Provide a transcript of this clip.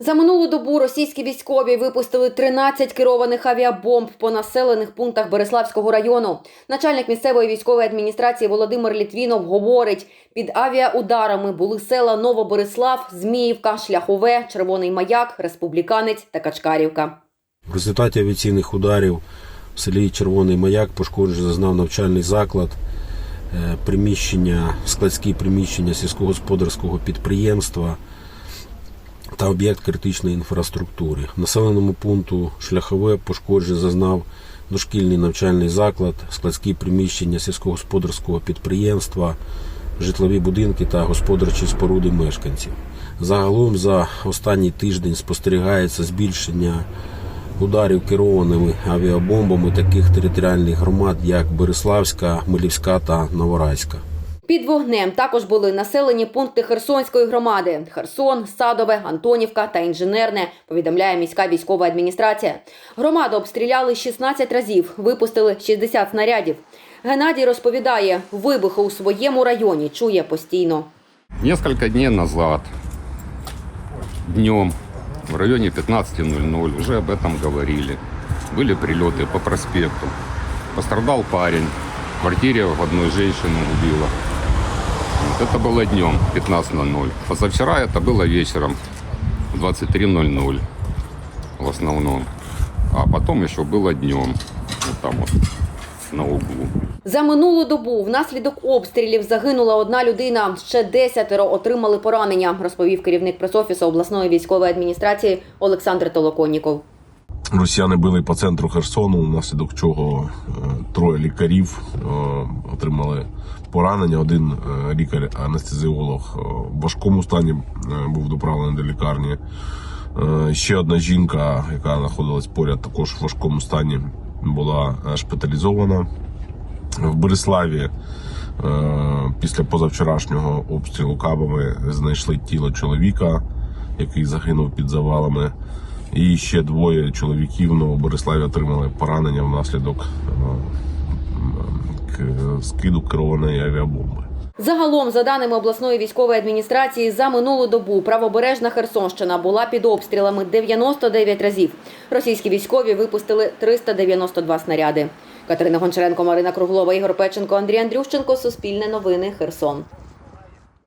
За минулу добу російські військові випустили 13 керованих авіабомб по населених пунктах Береславського району. Начальник місцевої військової адміністрації Володимир Літвінов говорить: під авіаударами були села Новобереслав, Зміївка, Шляхове, Червоний Маяк, Республіканець та Качкарівка. В результаті авіаційних ударів в селі Червоний Маяк пошкоджено зазнав навчальний заклад, е, приміщення, складські приміщення сільськогосподарського підприємства та об'єкт критичної інфраструктури. Населеному пункту Шляхове пошкодження зазнав дошкільний навчальний заклад, складські приміщення сільськогосподарського підприємства, житлові будинки та господарчі споруди мешканців. Загалом за останній тиждень спостерігається збільшення ударів керованими авіабомбами таких територіальних громад, як Береславська, Хмелівська та Новорайська. Під вогнем також були населені пункти Херсонської громади: Херсон, Садове, Антонівка та Інженерне. Повідомляє міська військова адміністрація. Громаду обстріляли 16 разів, випустили 60 снарядів. Геннадій розповідає, вибухи у своєму районі чує постійно. Несколько дней назад, днем, в районе 15.00, уже об этом говорили. Были прилеты по проспекту. Пострадал парень. В квартире в одной женщину убило. Вот это было днем 15.00. Позавчера это было вечером в 23.00 в основном. А потом еще было днем. Вот там вот на углу. За минулу добу внаслідок обстрілів загинула одна людина. Ще десятеро отримали поранення, розповів керівник пресофісу обласної військової адміністрації Олександр Толоконніков. Росіяни били по центру Херсону, внаслідок чого е, троє лікарів е, отримали поранення. Один е, лікар-анестезіолог в важкому стані був доправлений до лікарні. Ще одна жінка, яка знаходилась поряд, також в важкому стані, була шпиталізована. В Береславі е, після позавчорашнього обстрілу кабами знайшли тіло чоловіка, який загинув під завалами. І ще двоє чоловіків Новобориславі отримали поранення внаслідок е, скиду керованої авіабомби. Загалом, за даними обласної військової адміністрації, за минулу добу правобережна Херсонщина була під обстрілами 99 разів. Російські військові випустили 392 снаряди. Катерина Гончаренко, Марина Круглова, Ігор Печенко, Андрій Андрющенко. Суспільне новини. Херсон.